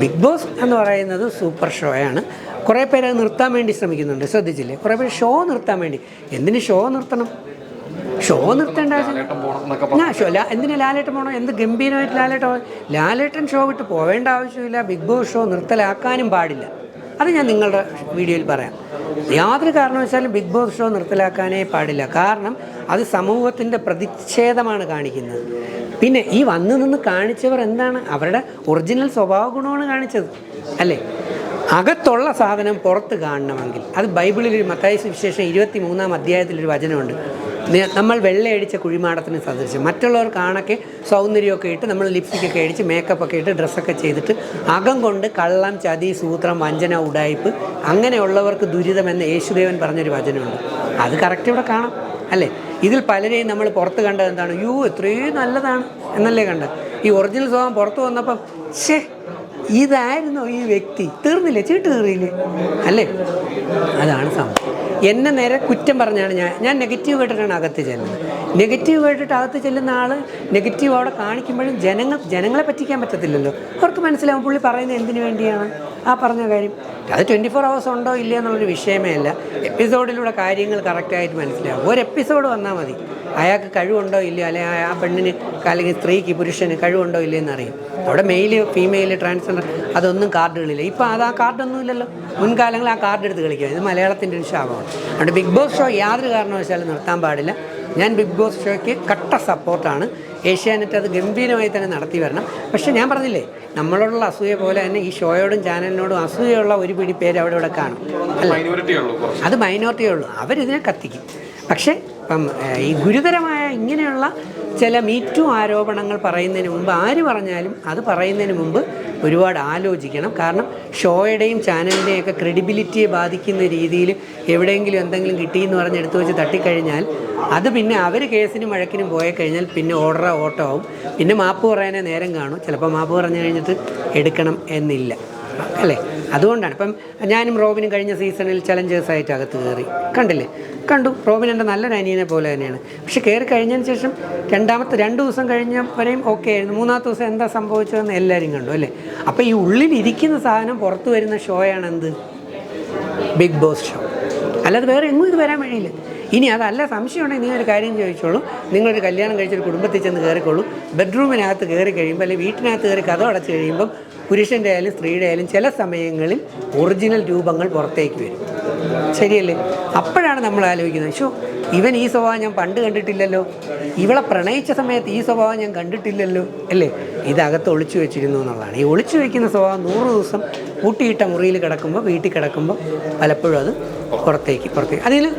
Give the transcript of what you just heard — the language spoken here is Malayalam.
ബിഗ് ബോസ് എന്ന് പറയുന്നത് സൂപ്പർ ഷോയാണ് കുറേ പേര് അത് നിർത്താൻ വേണ്ടി ശ്രമിക്കുന്നുണ്ട്. ശ്രദ്ധിച്ചില്ലേ? കുറേ പേര് ഷോ നിർത്താൻ വേണ്ടി. എന്തിന് ഷോ നിർത്തണം? ഷോ നിർത്തേണ്ട ആവശ്യം ഞാൻ ഷോ ലാ എന്തിന് ലാലേട്ടൻ പോകണം എന്ത് ഗംഭീരമായിട്ട് ലാലേട്ടൻ പോകണം? ലാലേട്ടൻ ഷോ വിട്ട് പോവേണ്ട ആവശ്യമില്ല. ബിഗ് ബോസ് ഷോ നിർത്തലാക്കാനും പാടില്ല. അത് ഞാൻ നിങ്ങളുടെ വീഡിയോയിൽ പറയാം. യാതൊരു കാരണവശാലും ബിഗ് ബോസ് ഷോ നിർത്തലാക്കാനേ പാടില്ല. കാരണം അത് സമൂഹത്തിന്റെ പ്രതിച്ഛേദമാണ് കാണിക്കുന്നത്. പിന്നെ ഈ വന്നു നിന്ന് കാണിച്ചവർ എന്താണ്? അവരുടെ ഒറിജിനൽ സ്വഭാവ ഗുണമാണ് കാണിച്ചത്. അല്ലേ? അകത്തുള്ള സാധനം പുറത്ത് കാണണമെങ്കിൽ. അത് ബൈബിളിൽ മത്തായ സുവിശേഷം ഇരുപത്തി മൂന്നാം അധ്യായത്തിലൊരു വചനമുണ്ട്. നമ്മൾ വെള്ളയടിച്ച കുഴിമാടത്തിന് സദൃശ്യം മറ്റുള്ളവർ കാണൊക്കെ സൗന്ദര്യമൊക്കെ ഇട്ട് നമ്മൾ ലിപ്സ്റ്റിക്കൊക്കെ അടിച്ച് മേക്കപ്പ് ഒക്കെ ഇട്ട് ഡ്രസ്സൊക്കെ ചെയ്തിട്ട് അകം കൊണ്ട് കള്ളം ചതി സൂത്രം വഞ്ചന ഉടായ്പ് അങ്ങനെയുള്ളവർക്ക് ദുരിതമെന്ന് യേശുദേവൻ പറഞ്ഞൊരു വചനമുണ്ട്. അത് കറക്റ്റ് ഇവിടെ കാണാം അല്ലേ? ഇതിൽ പലരെയും നമ്മൾ പുറത്ത് കണ്ടത് എന്താണ്? യൂ എത്രയും നല്ലതാണ് എന്നല്ലേ കണ്ടത്. ഈ ഒറിജിനൽ സ്വഭാവം പുറത്ത് വന്നപ്പം ഷേ ഇതായിരുന്നു ഈ വ്യക്തി. തീർന്നില്ലേ? ചീട്ട് തീറിയില്ലേ അല്ലേ? അതാണ് സംഭവം. എന്നെ നേരെ കുറ്റം പറഞ്ഞാണ് ഞാൻ. ഞാൻ നെഗറ്റീവ് കേട്ടിട്ടാണ് അകത്ത് ചെല്ലുന്നത്. നെഗറ്റീവ് കേട്ടിട്ട് അകത്ത് ചെല്ലുന്ന ആൾ നെഗറ്റീവ് അവിടെ കാണിക്കുമ്പോഴും ജനങ്ങൾ ജനങ്ങളെ പറ്റിക്കാൻ പറ്റത്തില്ലല്ലോ. അവർക്ക് മനസ്സിലാവും പുള്ളി പറയുന്നത് എന്തിനു വേണ്ടിയാണ്? ആ പറഞ്ഞ കാര്യം. അത് ട്വന്റി ഫോർ അവേഴ്സ് ഉണ്ടോ ഇല്ല എന്നുള്ളൊരു വിഷയമേ അല്ല. എപ്പിസോഡിലൂടെ കാര്യങ്ങൾ കറക്റ്റായിട്ട് മനസ്സിലാവും. ഒരു എപ്പിസോഡ് വന്നാൽ മതി. അയാൾക്ക് കഴിവുണ്ടോ ഇല്ലയോ? അല്ലെങ്കിൽ ആ പെണ്ണിന് അല്ലെങ്കിൽ സ്ത്രീക്ക് പുരുഷന് കഴിവുണ്ടോ ഇല്ലയോ എന്നറിയും. അവിടെ മെയിൽ ഫീമെയിൽ ട്രാൻസ്ജെൻഡർ അതൊന്നും കാർഡുകളില്ല ഇപ്പോൾ അത് ആ കാർഡൊന്നും ഇല്ലല്ലോ. മുൻകാലങ്ങളിൽ ആ കാർഡ് എടുത്ത് കളിക്കുക ഇത് മലയാളത്തിന്റെ ഒരു ശാപമാണ്. അതുകൊണ്ട് ബിഗ് ബോസ് ഷോ യാതൊരു കാരണവശാലും നിർത്താൻ പാടില്ല. ഞാൻ ബിഗ് ബോസ് ഷോയ്ക്ക് കട്ട സപ്പോർട്ടാണ്. ഏഷ്യാനെറ്റ് അത് ഗംഭീരമായി തന്നെ നടത്തി വരണം. പക്ഷേ ഞാൻ പറഞ്ഞില്ലേ നമ്മളോടുള്ള അസൂയ പോലെ തന്നെ ഈ ഷോയോടും ചാനലിനോടും അസൂയുള്ള ഒരു പിടി പേര് അവിടെ ഇവിടെ കാണും. അത് മൈനോറിറ്റിയേ ഉള്ളൂ. അവരിതിനെ കത്തിക്കും. പക്ഷേ ഇപ്പം ഈ ഗുരുതരമായ ഇങ്ങനെയുള്ള ചില മീറ്റു ആരോപണങ്ങൾ പറയുന്നതിന് മുമ്പ് ആര് പറഞ്ഞാലും അത് പറയുന്നതിന് മുമ്പ് ഒരുപാട് ആലോചിക്കണം. കാരണം ഷോയുടെയും ചാനലിന്റെയും ഒക്കെ ക്രെഡിബിലിറ്റിയെ ബാധിക്കുന്ന രീതിയിൽ എവിടെയെങ്കിലും എന്തെങ്കിലും കിട്ടിയെന്ന് പറഞ്ഞ് എടുത്തു വെച്ച് തട്ടിക്കഴിഞ്ഞാൽ അത് പിന്നെ അവർ കേസിനും വഴക്കിനും പോയി കഴിഞ്ഞാൽ പിന്നെ ഓർഡറോ ഓട്ടോ ആവും. പിന്നെ മാപ്പ് പറയാനേ നേരം കാണും. ചിലപ്പോൾ മാപ്പ് പറഞ്ഞു കഴിഞ്ഞിട്ട് എടുക്കണം എന്നില്ല. അല്ലേ? അതുകൊണ്ടാണ്. ഇപ്പം ഞാനും റോബിനും കഴിഞ്ഞ സീസണിൽ ചലഞ്ചേഴ്സ് ആയിട്ട് അകത്ത് കയറി. കണ്ടില്ലേ? കണ്ടു. റോബിൻ എന്റെ നല്ലൊരു അനിയനെ പോലെ തന്നെയാണ്. പക്ഷെ കയറി കഴിഞ്ഞതിന് ശേഷം രണ്ടാമത്തെ രണ്ട് ദിവസം കഴിഞ്ഞ കഴിഞ്ഞപ്പോഴേയും ഓക്കെ ആയിരുന്നു. മൂന്നാമത്തെ ദിവസം എന്താ സംഭവിച്ചതെന്ന് എല്ലാവരും കണ്ടു അല്ലേ? അപ്പോൾ ഈ ഉള്ളിൽ ഇരിക്കുന്ന സാധനം പുറത്തു വരുന്ന ഷോയാണ് എന്ത് ബിഗ് ബോസ് ഷോ അല്ലാതെ വേറെ എങ്ങും ഇത് വരാൻ വഴിയില്ല. ഇനി അതല്ല സംശയം നീ ഒരു കാര്യം ചോദിച്ചോളൂ. നിങ്ങളൊരു കല്യാണം കഴിച്ചൊരു കുടുംബത്തിൽ ചെന്ന് കയറിക്കോളൂ. ബെഡ്റൂമിനകത്ത് കയറി കഴിയുമ്പോൾ അല്ലെങ്കിൽ വീട്ടിനകത്ത് കയറി കഥ അടച്ച് കഴിയുമ്പം പുരുഷന്റെ ആയാലും സ്ത്രീയുടെ ആയാലും ചില സമയങ്ങളിൽ ഒറിജിനൽ രൂപങ്ങൾ പുറത്തേക്ക് വരും. ശരിയല്ലേ? അപ്പോഴാണ് നമ്മൾ ആലോചിക്കുന്നത് ഷോ ഇവൻ ഈ സ്വഭാവം ഞാൻ പണ്ട് കണ്ടിട്ടില്ലല്ലോ. ഇവളെ പ്രണയിച്ച സമയത്ത് ഈ സ്വഭാവം ഞാൻ കണ്ടിട്ടില്ലല്ലോ. അല്ലേ? ഇതകത്ത് ഒളിച്ചു വെച്ചിരുന്നു എന്നുള്ളതാണ്. ഈ ഒളിച്ചു വെക്കുന്ന സ്വഭാവം നൂറ് ദിവസം കൂട്ടിയിട്ട മുറിയിൽ കിടക്കുമ്പോൾ വീട്ടിൽ കിടക്കുമ്പോൾ പലപ്പോഴും അത് പുറത്തേക്ക് പുറത്തേക്ക്. അതിൽ